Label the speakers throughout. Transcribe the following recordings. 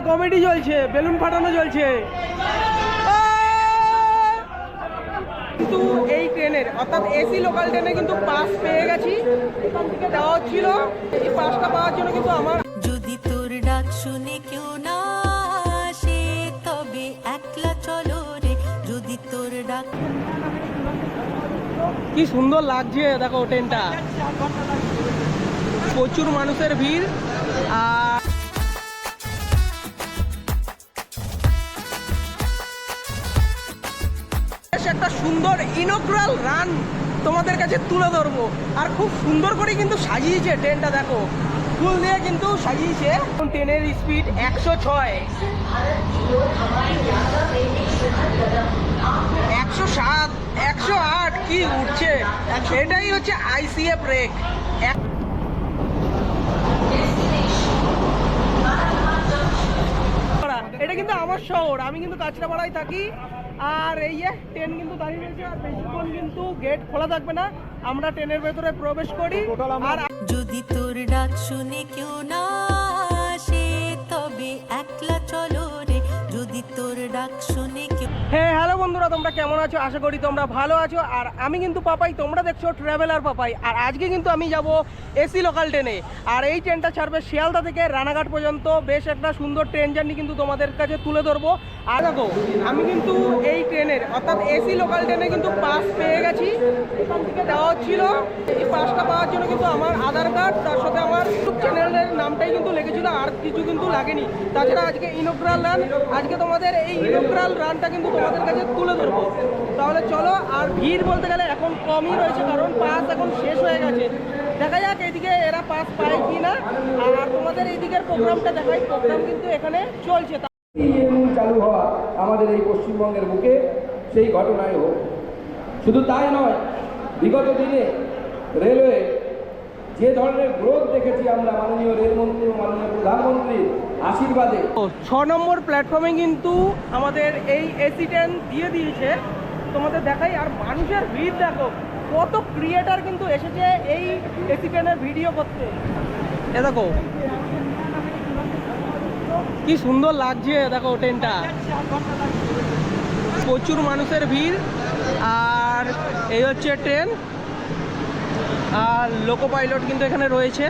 Speaker 1: এখানে কমেডি চলছে বেলুন ফাটানো চলছে। কিন্তু এই ট্রেনের অর্থাৎ এসি লোকাল ট্রেনে কিন্তু পাস পেয়ে গেছি। এখান থেকে দেওয়া হচ্ছিল এই পাসটা পাওয়ার জন্য কিন্তু আমার
Speaker 2: যদি তোর ডাক শুনে কেউ না আসে তবে একলা চলো রে। যদি তোর ডাক
Speaker 1: কি সুন্দর লাগছে দেখো ট্রেনটা। প্রচুর মানুষের ভিড় আর একটা সুন্দর ইনোগ্রাল রান তোমাদের কাছে তুলে ধরবো। আর খুব সুন্দর করে কিন্তু সাজিয়েছে ট্রেনটা, দেখো। ফুল দিয়ে কিন্তু সাজিয়েছে। ট্রেনের স্পিড একশো ছয়। একশো সাত, একশো আট, কি উঠছে? এটাই হচ্ছে আইসিএ ব্রেক এটা কিন্তু আমার শহর, আমি কিন্তু কাঁচরাপাড়ায় থাকি। আর এই যে ট্রেন কিন্তু দাঁড়িয়ে রয়েছে আর বেশিক্ষণ কিন্তু গেট খোলা থাকবে না। আমরা ট্রেনের ভেতরে প্রবেশ করি। আর
Speaker 2: যদি তোর ডাক শুনে কেউ না
Speaker 1: হ্যাঁ হ্যালো বন্ধুরা, তোমরা কেমন আছো? আশা করি তোমরা ভালো আছো। আর আমি কিন্তু পাপাই, তোমরা দেখছ ট্রাভেলার পাপাই। আর আজকে কিন্তু আমি যাব এসি লোকাল ট্রেনে আর এই ট্রেনটা ছাড়বে শিয়ালদা থেকে রানাঘাট পর্যন্ত। বেশ একটা সুন্দর ট্রেন জার্নি কিন্তু তোমাদের কাছে তুলে ধরবো। আর দেখো, আমি কিন্তু এই ট্রেনের অর্থাৎ এসি লোকাল ট্রেনে কিন্তু পাস পেয়ে গেছি। এখান থেকে দেওয়া হচ্ছিল। এই পাসটা পাওয়ার জন্য কিন্তু আমার আধার কার্ড তার সাথে আমার চ্যানেলের নামটাই কিন্তু লেগেছিল, আর কিছু কিন্তু লাগেনি। তাছাড়া আজকে ইনোগ্রাল রান আজকে তোমাদের এই ইনোগ্রাল রানটা কিন্তু তোমাদের কাছে তুলে ধরবো। তাহলে চলো, আর ভিড় বলতে গেলে এখন কমই রয়েছে, কারণ পাস এখন শেষ হয়ে গেছে। দেখা যাক এইদিকে এরা পাস পায় কি না আর তোমাদের এইদিকের প্রোগ্রামটা দেখাই প্রোগ্রাম কিন্তু এখানে চলছে।
Speaker 3: চালু হওয়া আমাদের এই পশ্চিমবঙ্গের বুকে, সেই ঘটনায় হোক। শুধু তাই নয়, বিগত দিনে রেলওয়ে যে ধরনের গ্রোথ দেখেছি আমরা মাননীয় রেলমন্ত্রী ও মাননীয় প্রধানমন্ত্রীর আশীর্বাদে।
Speaker 1: ছ নম্বর প্ল্যাটফর্মে কিন্তু আমাদের এই এসি ট্রেন দিয়ে দিয়েছে। তোমাদের দেখাই, আর মানুষের ভিড় দেখো, কত ক্রিয়েটার কিন্তু এসেছে এই এসি ট্রেনের ভিডিও করতে। এ দেখো, কি সুন্দর লাগছে, দেখো ট্রেনটা প্রচুর মানুষের ভিড়, আর এই হচ্ছে ট্রেন আর লোকো পাইলট কিন্তু এখানে রয়েছে।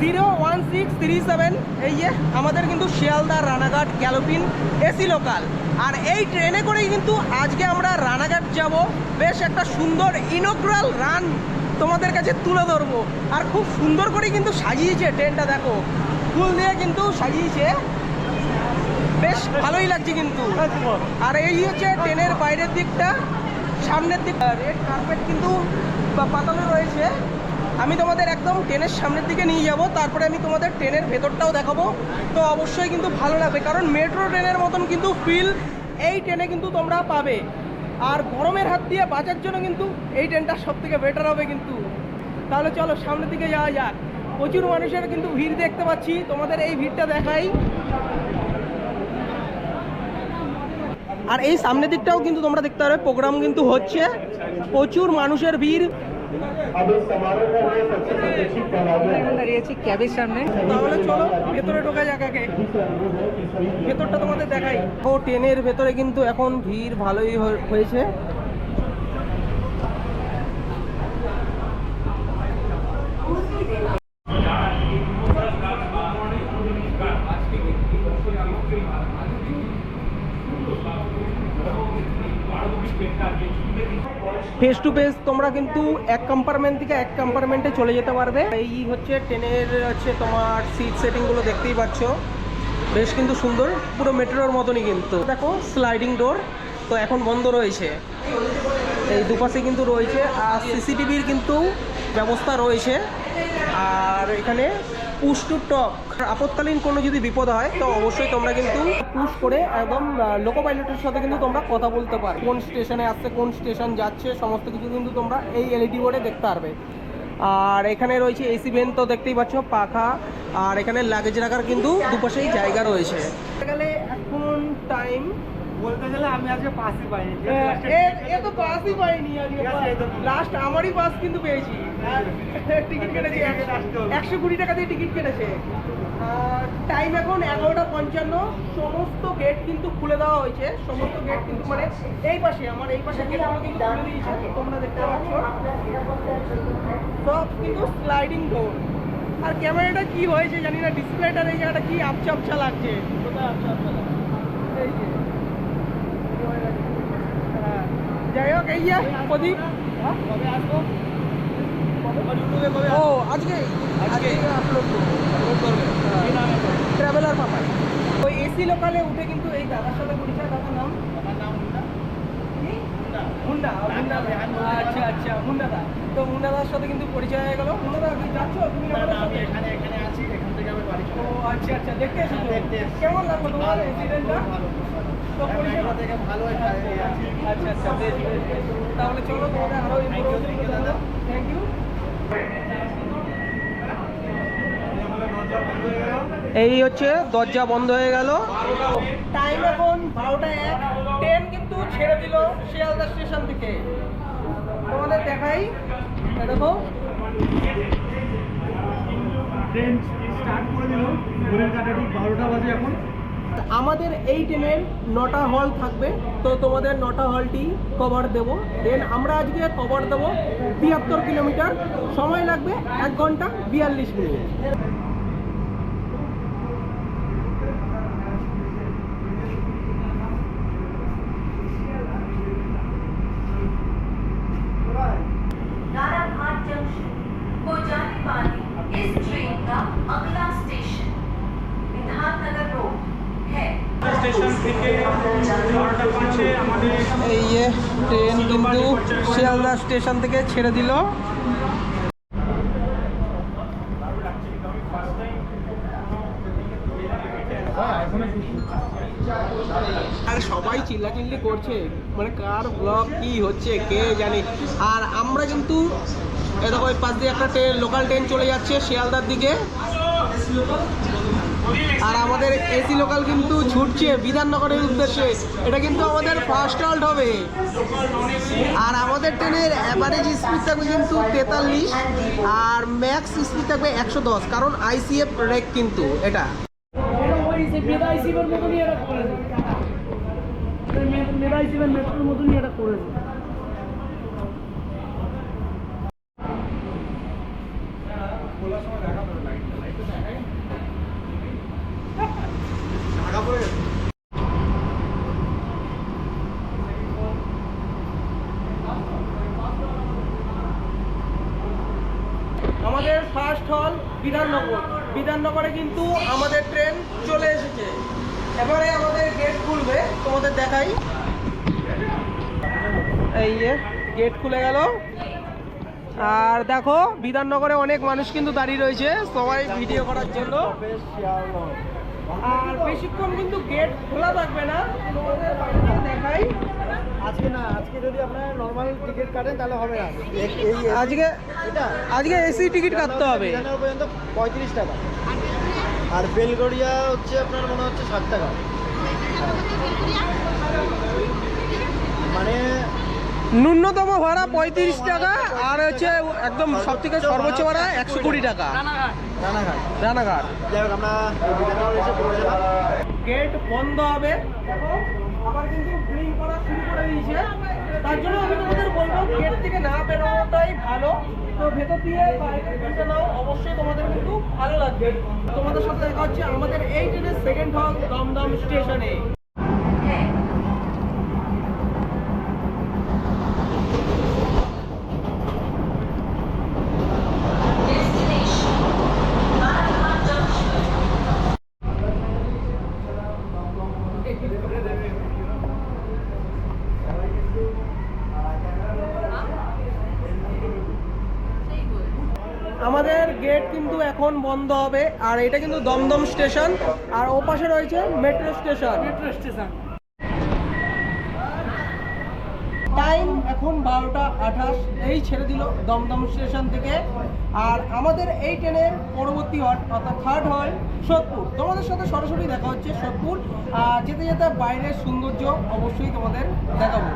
Speaker 1: Zero one six three seven, এই যে আমাদের কিন্তু Sealdah Ranaghat galloping AC local. আর এই ট্রেনে করেই কিন্তু আজকে আমরা রানাঘাট যাব। বেশ একটা সুন্দর ইনোগ্রাল রান তোমাদের কাছে তুলে ধরবো। আর খুব সুন্দর করে কিন্তু সাজিয়েছে ট্রেনটা, দেখো। ফুল দিয়ে কিন্তু সাজিয়েছে। বেশ ভালোই লাগছে কিন্তু। আর এই হচ্ছে ট্রেনের বাইরের দিকটা, সামনের দিকটা রেড কার্পেট কিন্তু পাতানো রয়েছে। আমি তোমাদের একদম ট্রেনের সামনের দিকে নিয়ে যাব, তারপরে আমি তোমাদের ট্রেনের ভেতরটাও দেখাবো। তো অবশ্যই কিন্তু ভালো লাগবে, কারণ মেট্রো ট্রেনের মতন কিন্তু ফিল এই ট্রেনে কিন্তু তোমরা পাবে। আর গরমের হাত দিয়ে বাঁচার জন্য কিন্তু এই ট্রেনটা সব থেকে বেটার হবে কিন্তু। তাহলে চলো, সামনের দিকে যাওয়া যাক। প্রচুর মানুষের কিন্তু ভিড় দেখতে পাচ্ছি, তোমাদের এই ভিড়টা দেখাই। আর এই সামনের দিকটাও কিন্তু তোমরা দেখতে পারবে প্রোগ্রাম কিন্তু হচ্ছে। প্রচুর মানুষের ভিড়। দাঁড়িয়েছি ক্যাবের সামনে তাহলে চলো ভেতরে ঢোকা যাক আগে। ভেতরটা তোমাদের দেখাই। ও ট্রেনের ভেতরে কিন্তু এখন ভিড় ভালোই হয়ে- হয়েছে। ফেস টু ফেস তোমরা কিন্তু এক কম্পার্টমেন্ট থেকে এক কম্পার্টমেন্টে চলে যেতে পারবে। এই হচ্ছে ট্রেনের হচ্ছে তোমার সিট সেটিংগুলো দেখতেই পাচ্ছ। বেশ কিন্তু সুন্দর, পুরো মেট্রোর মতনই কিন্তু। দেখো স্লাইডিং ডোর তো এখন বন্ধ রয়েছে। এই দুপাশে কিন্তু রয়েছে, আর সিসিটিভির কিন্তু ব্যবস্থা রয়েছে। আর এখানে পুশ টু টক। আপৎকালীন কোনো যদি বিপদ হয় তো অবশ্যই তোমরা কিন্তু পুশ করে একদম লোকো পাইলটের সাথে কিন্তু তোমরা কথা বলতে পারো কোন স্টেশনে আসছে কোন স্টেশন যাচ্ছে সমস্ত কিছু কিন্তু তোমরা এই এলইডি বোর্ডে দেখতে পারবে। আর এখানে রয়েছে এসি ভেন তো দেখতেই পাচ্ছ পাখা। আর এখানে লাগেজ রাখার কিন্তু দুপাশেই জায়গা রয়েছে। গেলে এখন টাইম
Speaker 4: বলতে গেলে আমি আজকে পাসই পাইনি।
Speaker 1: এ এ তো পাসই পাইনি আজকে। লাস্ট আমারই পাস কিন্তু পেয়েছি। টিকিট কেটেছি একশো- কুড়ি টাকা দিয়ে টিকিট কেটেছে। টাইম এখন এগারোটা পঞ্চান্ন। সমস্ত গেট কিন্তু খুলে দেওয়া হয়েছে। সমস্ত গেট কিন্তু মানে এই পাশে আমার এই পাশে গেটগুলো কিন্তু খুলে দিয়েছে। তোমরা দেখতে পাচ্ছ। সব কিন্তু স্লাইডিং ডোর আর ক্যামেরাটা কি হয়েছে জানি না ডিসপ্লেটার এই জায়গাটা কি আপচা আপচা লাগছে। কোথায় এই যে। হ্যাঁ। যাই হোক এই যে প্রদীপ। কবে আসব? ও আজকে? আজকে। আপলোড করবে। ট্রাভেলার পাপাই। ওই এসি লোকালে উঠে কিন্তু এই দাদার সাথে পরিচয় দাদার নাম? মুন্ডা। মুন্ডা। আচ্ছা আচ্ছা মুন্ডা দা তো মুন্ডা দার সাথে কিন্তু পরিচয় হয়ে গেল। মুন্ডা দা কি যাচ্ছ? তুমি আমাদের
Speaker 4: এখানে এখানে আছি। এখান থেকে আমি বাড়ি
Speaker 1: ও আচ্ছা আচ্ছা দেখতে এসেছ। কেমন লাগল তোমার এক্সিডেন্টটা তো পরিচয়
Speaker 4: থেকে ভালো একটা
Speaker 1: আচ্ছা আচ্ছা বেশ। তাহলে চলো তোমাদের
Speaker 4: আরও।
Speaker 1: থ্যাংক ইউ এই হচ্ছে দরজা বন্ধ হয়ে গেল। টাইম এখন বারোটা এক। ট্রেন কিন্তু ছেড়ে দিল শিয়ালদা স্টেশন থেকে। তোমাদের দেখাই। দেখো।
Speaker 4: ট্রেন স্টার্ট করে দিল। ঘুরের কাটা ঠিক বারোটা বাজে এখন।
Speaker 1: আমাদের এই ট্রেনের নটা হল থাকবে। তো তোমাদের নটা হলটি কভার দেব। দেন আমরা আজকে কভার দেবো তিয়াত্তর কিলোমিটার। সময় লাগবে এক ঘণ্টা বিয়াল্লিশ মিনিট। এই ট্রেন কিন্তু শিয়ালদা স্টেশন থেকে ছেড়ে দিল। আর সবাই চিল্লাচিল্লি করছে মানে কার ব্লগ কি হচ্ছে কে জানে। আর আমরা কিন্তু এ দেখো পাশ দিয়ে একটা ট্রেন লোকাল ট্রেন চলে যাচ্ছে শিয়ালদার দিকে। আর আমাদের এসি লোকাল কিন্তু ছুটছে বিধাননগরের উদ্দেশ্যে। এটা কিন্তু আমাদের ফার্স্ট হল্ট হবে। আর আমাদের ট্রেনের অ্যাভারেজ স্পিড থাকবে কিন্তু তেতাল্লিশ, আর ম্যাক্স স্পিড থাকবে একশো দশ, কারণ আইসিএফ রেক কিন্তু এটা। আমাদের ফার্স্ট হল বিধাননগর। বিধাননগরে কিন্তু আমাদের ট্রেন চলে এসেছে। এবারে আমাদের গেট খুলবে, তোমাদের দেখাই। এই যে গেট খুলে গেল। আর দেখো, বিধাননগরে অনেক মানুষ কিন্তু দাঁড়িয়ে রয়েছে। সবাই ভিডিও করার জন্য। আর বেশিক্ষণ কিন্তু গেট খোলা থাকবে না। দেখাই
Speaker 4: আজকে না আজকে যদি আপনারা নর্মাল টিকিট কাটেন তাহলে হবে না।
Speaker 1: আজকে
Speaker 4: এটা।
Speaker 1: আজকে এসি টিকিট কাটতে হবে।
Speaker 4: পর্যন্ত পঁয়ত্রিশ টাকা। আর বেলগড়িয়া হচ্ছে আপনার মনে হচ্ছে ষাট টাকা। মানে
Speaker 1: ন্যূনতম ভাড়া পঁয়ত্রিশ টাকা আর হচ্ছে একদম সব থেকে সর্বোচ্চ ভাড়া একশো কুড়ি টাকা।
Speaker 4: রানাঘাট। হোক
Speaker 1: গেট বন্ধ হবে। আবার কিন্তু ব্লিং করা শুরু করে দিয়েছে। তার জন্য আমি তোমাদের বলব গেট থেকে না বেরোনোটাই ভালো। তো ভেতর দিয়ে নাও। অবশ্যই তোমাদের কিন্তু ভালো লাগবে। তোমাদের সাথে দেখা হচ্ছে আমাদের এই ট্রেনের সেকেন্ড হল দমদম স্টেশনে। বন্ধ হবে আর এটা কিন্তু দমদম স্টেশন আর ও পাশে রয়েছে metro station. Metro station. Time এখন বারোটা আঠাশ এই ছেড়ে দিল দমদম স্টেশন থেকে। আর আমাদের এই ট্রেনের পরবর্তী হল অর্থাৎ থার্ড হল সোদপুর। তোমাদের সাথে সরাসরি দেখা হচ্ছে সোদপুর। আর যেতে যেতে বাইরের সৌন্দর্য অবশ্যই তোমাদের দেখাবো।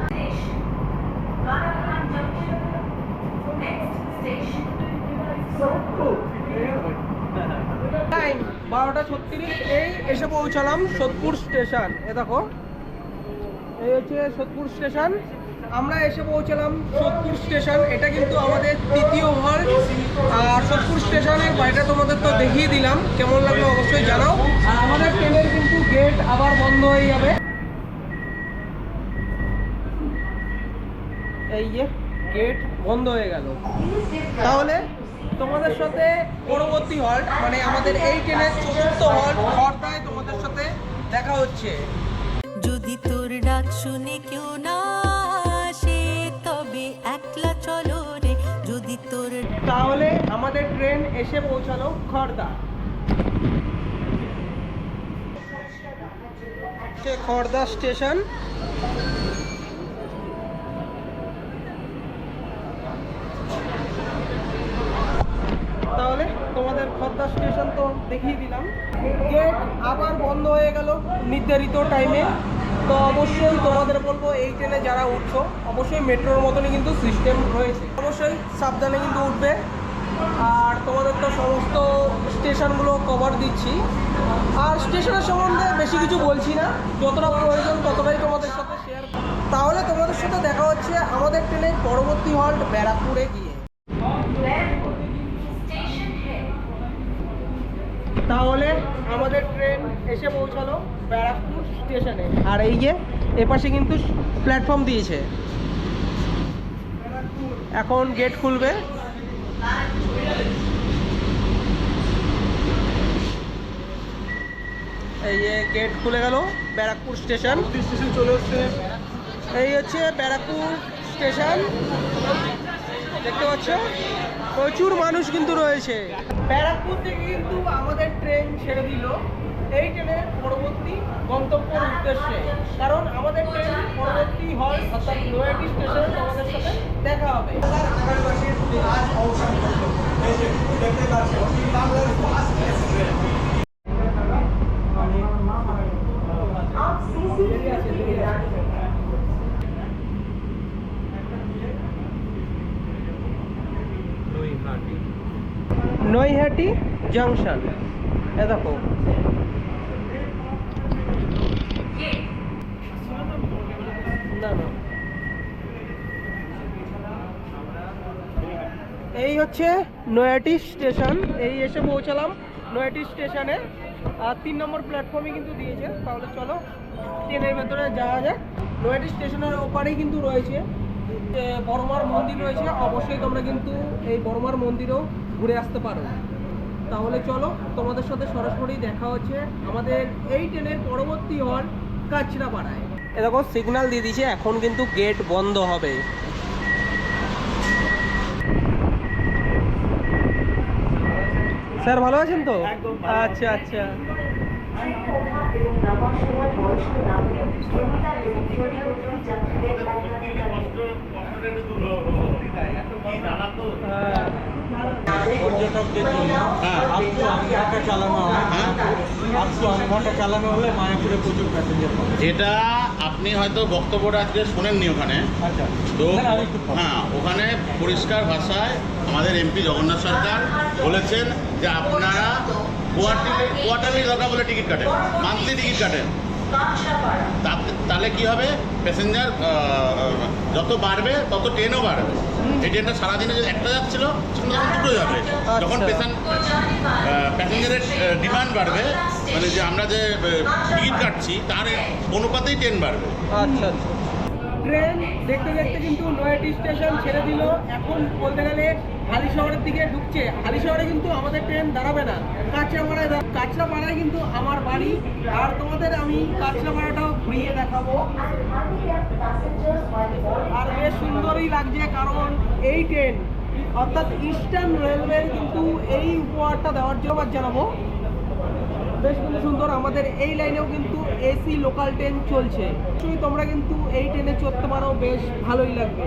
Speaker 1: বারোটা ছত্রিশ, এই এসে পৌঁছালাম সোদপুর স্টেশন। এ দেখো, এই হচ্ছে সোদপুর স্টেশন। আমরা এসে পৌঁছালাম সোদপুর স্টেশন। এটা কিন্তু আমাদের তৃতীয় হল আর সোদপুর স্টেশনের বাড়িটা তোমাদের তো দেখিয়ে দিলাম। কেমন লাগল অবশ্যই জানাও। আর আমাদের ট্রেনের কিন্তু গেট আবার বন্ধ হয়ে যাবে। এই যে, গেট বন্ধ হয়ে গেল। তাহলে তোমাদের সাথে পরবর্তী হল মানে আমাদের এই ট্রেনের চতুর্থ হল খড়দায় তোমাদের সাথে দেখা হচ্ছে।
Speaker 2: যদি তোর ডাক শুনে কেউ না আসে তবে একলা চলো রে। যদি তোর
Speaker 1: তাহলে আমাদের ট্রেন এসে পৌঁছালো খড়দা সে খড়দা স্টেশন। তাহলে তোমাদের খদ্দা স্টেশন তো দেখিয়ে দিলাম। গেট আবার বন্ধ হয়ে গেল নির্ধারিত টাইমে তো অবশ্যই তোমাদের বলব, এই ট্রেনে যারা উঠছো, অবশ্যই মেট্রোর মতনই কিন্তু সিস্টেম রয়েছে। অবশ্যই সাবধানে কিন্তু উঠবে। আর তোমাদের তো সমস্ত স্টেশনগুলো কভার দিচ্ছি। আর স্টেশনের সম্বন্ধে বেশি কিছু বলছি না। যতটা প্রয়োজন ততটাই তোমাদের সাথে শেয়ার তাহলে তোমাদের সাথে দেখা হচ্ছে আমাদের ট্রেনের পরবর্তী হল্ট ব্যারাকপুরে গিয়ে। তাহলে আমাদের ট্রেন এসে পৌঁছালো ব্যারাকপুর স্টেশনে। আর এই যে এপাশে কিন্তু প্ল্যাটফর্ম দিয়েছে। এখন গেট খুলবে। এই যে গেট খুলে গেল ব্যারাকপুর স্টেশন।
Speaker 4: চলে
Speaker 1: এই হচ্ছে ব্যারাকপুর স্টেশন। দেখতে পাচ্ছ? প্রচুর মানুষ কিন্তু রয়েছে। ব্যারাকপুর থেকে কিন্তু আমাদের ট্রেন ছেড়ে দিল। এই ট্রেনের পরবর্তী গন্তব্যের উদ্দেশ্যে। কারণ আমাদের ট্রেন পরবর্তী হয় অর্থাৎ নয়াটি স্টেশনে তোমাদের সাথে দেখা হবে।
Speaker 5: आप
Speaker 1: নৈহাটি জাংশন। এ দেখো। এই হচ্ছে নয়াটি স্টেশন। এই এসে পৌঁছালাম নয়াটি স্টেশনে। আর তিন নম্বর প্ল্যাটফর্মে কিন্তু দিয়েছে। তাহলে চলো ট্রেনের ভেতরে যাওয়া যাক। নয়াটি স্টেশনের ওপারেই কিন্তু রয়েছে এ, বড়মার মন্দির রয়েছে। অবশ্যই তোমরা কিন্তু এই বড়মার মন্দিরেও ঘুরে আসতে পারো। তাহলে চলো তোমাদের সাথে সরাসরি দেখা হচ্ছে আমাদের এই ট্রেনের পরবর্তী হল কাছড়াপাড়ায় এ দেখো সিগন্যাল দিয়ে দিয়েছে এখন কিন্তু গেট বন্ধ হবে। স্যার ভালো আছেন তো? আচ্ছা আচ্ছা। হ্যাঁ।
Speaker 6: পর্যটকদের জন্য আজকে আনঘাটটা চালানো হয় আজকে চালানো হলে মায়াপুরে প্রচুর প্যাসেঞ্জার পাবে
Speaker 7: যেটা আপনি হয়তো বক্তব্যটা আজকে শোনেননি ওখানে।
Speaker 6: আচ্ছা।
Speaker 7: তো। হ্যাঁ ওখানে পরিষ্কার ভাষায় আমাদের এমপি জগন্নাথ সরকার বলেছেন যে আপনারা কোয়ার্টারলি কোয়ার্টারলি দরকার বলে টিকিট কাটেন মান্থলি টিকিট কাটেন। তাহলে কি হবে? প্যাসেঞ্জার যত বাড়বে তত ট্রেনও বাড়বে। এই ট্রেনটা সারাদিনে যদি একটা যাচ্ছিল সেটা তখন দুটো যাবে। যখন
Speaker 1: আচ্ছা।
Speaker 7: পেশেন্ট প্যাসেঞ্জারের ডিমান্ড বাড়বে মানে যে আমরা যে টিকিট কাটছি তার অনুপাতেই ট্রেন বাড়বে।
Speaker 1: আচ্ছা আচ্ছা। ট্রেন দেখতে দেখতে কিন্তু নয়াটি স্টেশন ছেড়ে দিল। এখন বলতে গেলে হালি শহরের দিকে ঢুকছে। হালি শহরে কিন্তু আমাদের ট্রেন দাঁড়াবে না। কাঁচরাপাড়ায় কাঁচরাপাড়ায় কিন্তু আমার বাড়ি। আর তোমাদের আমি কাঁচরাপাড়াটাও ঘুরিয়ে দেখাবো। আর বেশ সুন্দরই লাগছে কারণ এই ট্রেন, অর্থাৎ ইস্টার্ন রেলওয়ের কিন্তু এই উপহারটা দেওয়ার জন্য জানাব। বেশ কিন্তু সুন্দর, আমাদের এই লাইনেও কিন্তু এসি লোকাল ট্রেন চলছে। তোমরা কিন্তু এই ট্রেনে চড়তে পারো, বেশ ভালোই লাগবে।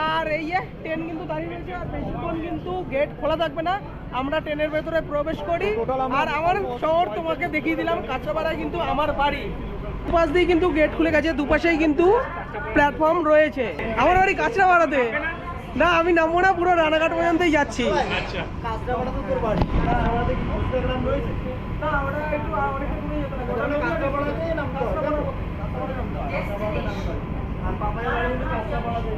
Speaker 1: আর এই যে ট্রেন কিন্তু দাঁড়িয়ে রয়েছে আর বেশিক্ষণ কিন্তু গেট খোলা থাকবে না। আমরা ট্রেনের ভেতরে প্রবেশ করি। আর আমার শহর তোমাকে দেখিয়ে দিলাম কাঁচরাপাড়ায় কিন্তু আমার বাড়ি। দুপাশ দিয়ে কিন্তু গেট খুলে গেছে দুপাশেই কিন্তু প্ল্যাটফর্ম রয়েছে। আমার বাড়ি কাঁচরাপাড়াতে। না আমি নামবো না পুরো রানাঘাট পর্যন্তই যাচ্ছি।
Speaker 4: আর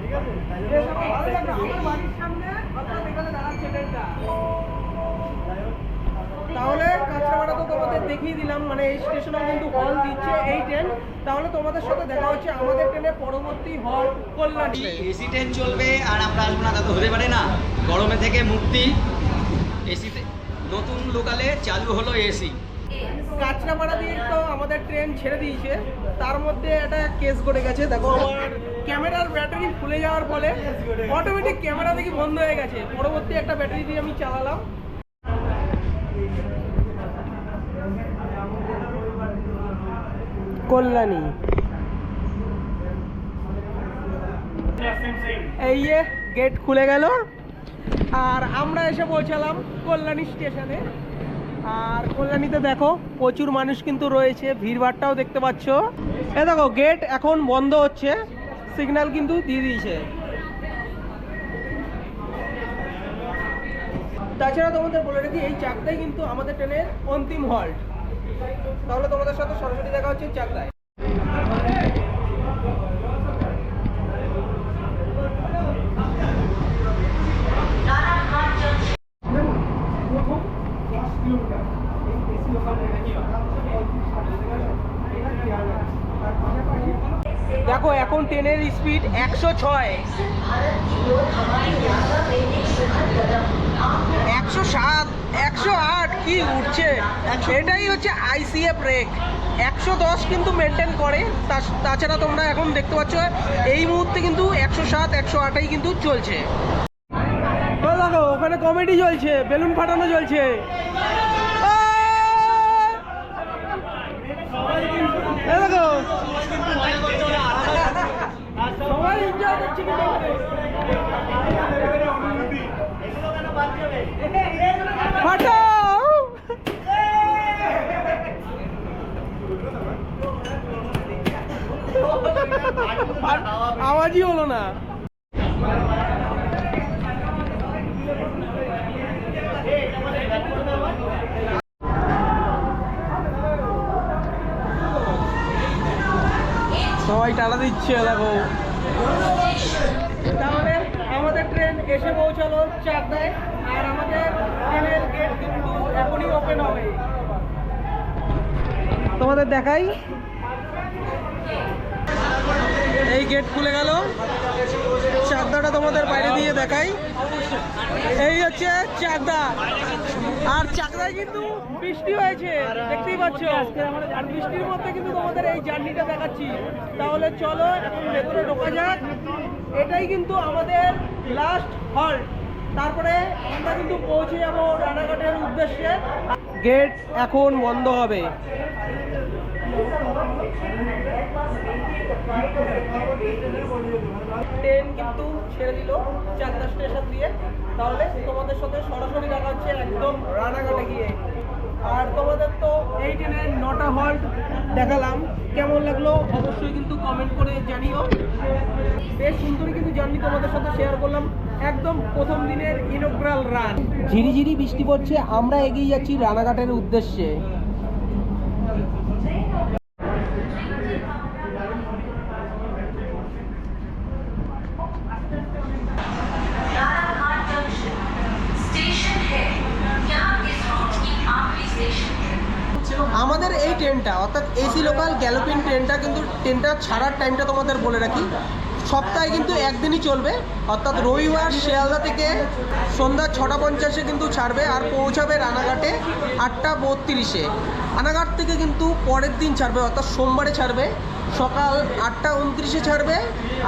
Speaker 1: তাহলে কাঁচরাপাড়া তো তোমাদের দেখিয়ে দিলাম মানে এই স্টেশনে কিন্তু হল দিচ্ছে এই ট্রেন তাহলে তোমাদের সাথে দেখা হচ্ছে আমাদের ট্রেনের পরবর্তী হল কল্যাণী
Speaker 8: এসি ট্রেন চলবে আর আমরা আসব না তা তো হতে পারে না। গরমে থেকে মুক্তি। এসিতে নতুন লোকালে চালু হলো এসি
Speaker 1: কাঁচরাপাড়া দিয়ে তো আমাদের ট্রেন ছেড়ে দিয়েছে। তার মধ্যে একটা কেস ঘটে গেছে। দেখো আমার ক্যামেরার ব্যাটারি ফুলে যাওয়ার ফলে অটোমেটিক ক্যামেরা দেখি বন্ধ হয়ে গেছে। পরবর্তী একটা ব্যাটারি দিয়ে আমি চালালাম। কল্যাণী। এই যে গেট খুলে গেল। আর আমরা এসে পৌঁছালাম কল্যাণী স্টেশনে। আর কল্যাণীতে দেখো, প্রচুর মানুষ কিন্তু রয়েছে, ভিড়ভাড়টাও দেখতে পাচ্ছ। এ দেখো গেট এখন বন্ধ হচ্ছে। সিগন্যাল কিন্তু দিয়ে দিয়েছে। তাছাড়া তোমাদের বলে রাখি, এই চাকদাই কিন্তু আমাদের ট্রেনের অন্তিম হল্ট তাহলে তোমাদের সাথে সরাসরি দেখা হচ্ছে চাকদায়। দেখো, এখন ট্রেনের স্পিড একশো ছয়। একশো সাত, একশো আট, কি উঠছে? এটাই হচ্ছে আইসিএ ব্রেক একশো দশ কিন্তু মেনটেন করে। তাছাড়া তোমরা এখন দেখতে পাচ্ছ, এই মুহূর্তে কিন্তু একশো সাত, একশো আটাই কিন্তু চলছে। দেখো, ওখানে কমেডি চলছে, বেলুন ফাটানো চলছে। দেখো সবাই এনজয় করছে কিন্তু ফাটাও আওয়াজই হলো না। সবাই টাটা দিচ্ছে, দেখো। তাহলে আমাদের ট্রেন এসে পৌঁছালো চাকদায় আর আমাদের ট্রেনের গেট কিন্তু এখনই ওপেন হবে। তোমাদের দেখাই? এই গেট খুলে গেল। চাকদাটা তোমাদের বাইরে দিয়ে দেখাই। এই হচ্ছে চাকদা আর চাকদায় কিন্তু বৃষ্টি হয়েছে, দেখতেই পাচ্ছ। আর বৃষ্টির মধ্যে কিন্তু তোমাদের এই জার্নিটা দেখাচ্ছি। তাহলে চলো এখন ভেতরে ঢোকা যাক। এটাই কিন্তু আমাদের লাস্ট হল্ট তারপরে আমরা কিন্তু পৌঁছে যাব রানাঘাটের উদ্দেশ্যে। গেট এখন বন্ধ হবে। ট্রেন কিন্তু ছেড়ে দিল চাকদা স্টেশন দিয়ে। তাহলে তোমাদের সাথে সরাসরি দেখা হচ্ছে একদম রানাঘাটে গিয়ে। আর তোমাদের তো এই ট্রেনের নটা হল্ট দেখালাম। কেমন লাগল অবশ্যই কিন্তু কমেন্ট করে জানিও। বেশ সুন্দরই কিন্তু জার্নি তোমাদের সাথে শেয়ার করলাম। একদম প্রথম দিনের ইনোগ্রাল রান ঝিরিঝিরি বৃষ্টি পড়ছে, আমরা এগিয়ে যাচ্ছি রানাঘাটের উদ্দেশ্যে। গ্যালোপিন ট্রেনটা কিন্তু ট্রেনটা ছাড়ার টাইমটা তোমাদের বলে রাখি। সপ্তাহে কিন্তু একদিনই চলবে, অর্থাৎ রবিবার শিয়ালদা থেকে সন্ধ্যা ছটা পঞ্চাশে কিন্তু ছাড়বে আর পৌঁছাবে রানাঘাটে আটটা বত্রিশে। রানাঘাট থেকে কিন্তু পরের দিন ছাড়বে, অর্থাৎ সোমবারে ছাড়বে। সকাল আটটা উনত্রিশে ছাড়বে,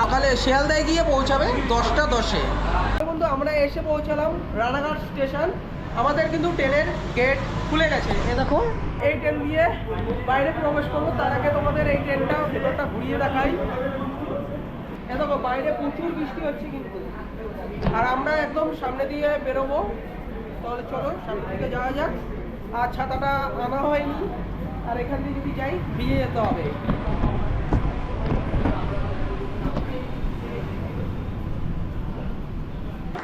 Speaker 1: সকালে শিয়ালদায় গিয়ে পৌঁছাবে দশটা দশে। বন্ধু, আমরা এসে পৌঁছালাম রানাঘাট স্টেশন। আমাদের কিন্তু ট্রেনের গেট খুলে গেছে। এ দেখো। এই ট্রেন দিয়ে বাইরে প্রবেশ করব তার আগে তোমাদের এই ট্রেনটা ভেতরটা ঘুরিয়ে দেখাই। এ দেখো বাইরে প্রচুর বৃষ্টি হচ্ছে কিন্তু। আর আমরা একদম সামনে দিয়ে বেরোবো। তাহলে চলো সামনে দিকে যাওয়া যাক। আর ছাতাটা আনা হয়নি। আর এখান দিয়ে যদি যাই ভিজে যেতে হবে।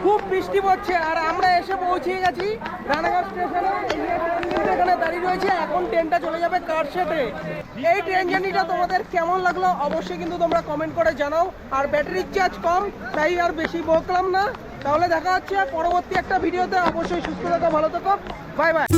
Speaker 1: খুব বৃষ্টি পড়ছে, আর আমরা এসে পৌঁছে গেছি রানাঘাট স্টেশনে। এখানে দাঁড়িয়ে রয়েছে, এখন ট্রেনটা চলে যাবে কারশেটে এই ট্রেন জার্নিটা তোমাদের কেমন লাগল অবশ্যই কিন্তু তোমরা কমেন্ট করে জানাও। আর ব্যাটারির চার্জ কম, তাই আর বেশি বকলাম না। তাহলে দেখা হচ্ছে পরবর্তী একটা ভিডিওতে। অবশ্যই সুস্থ থাকো, ভালো থাকো। Bye bye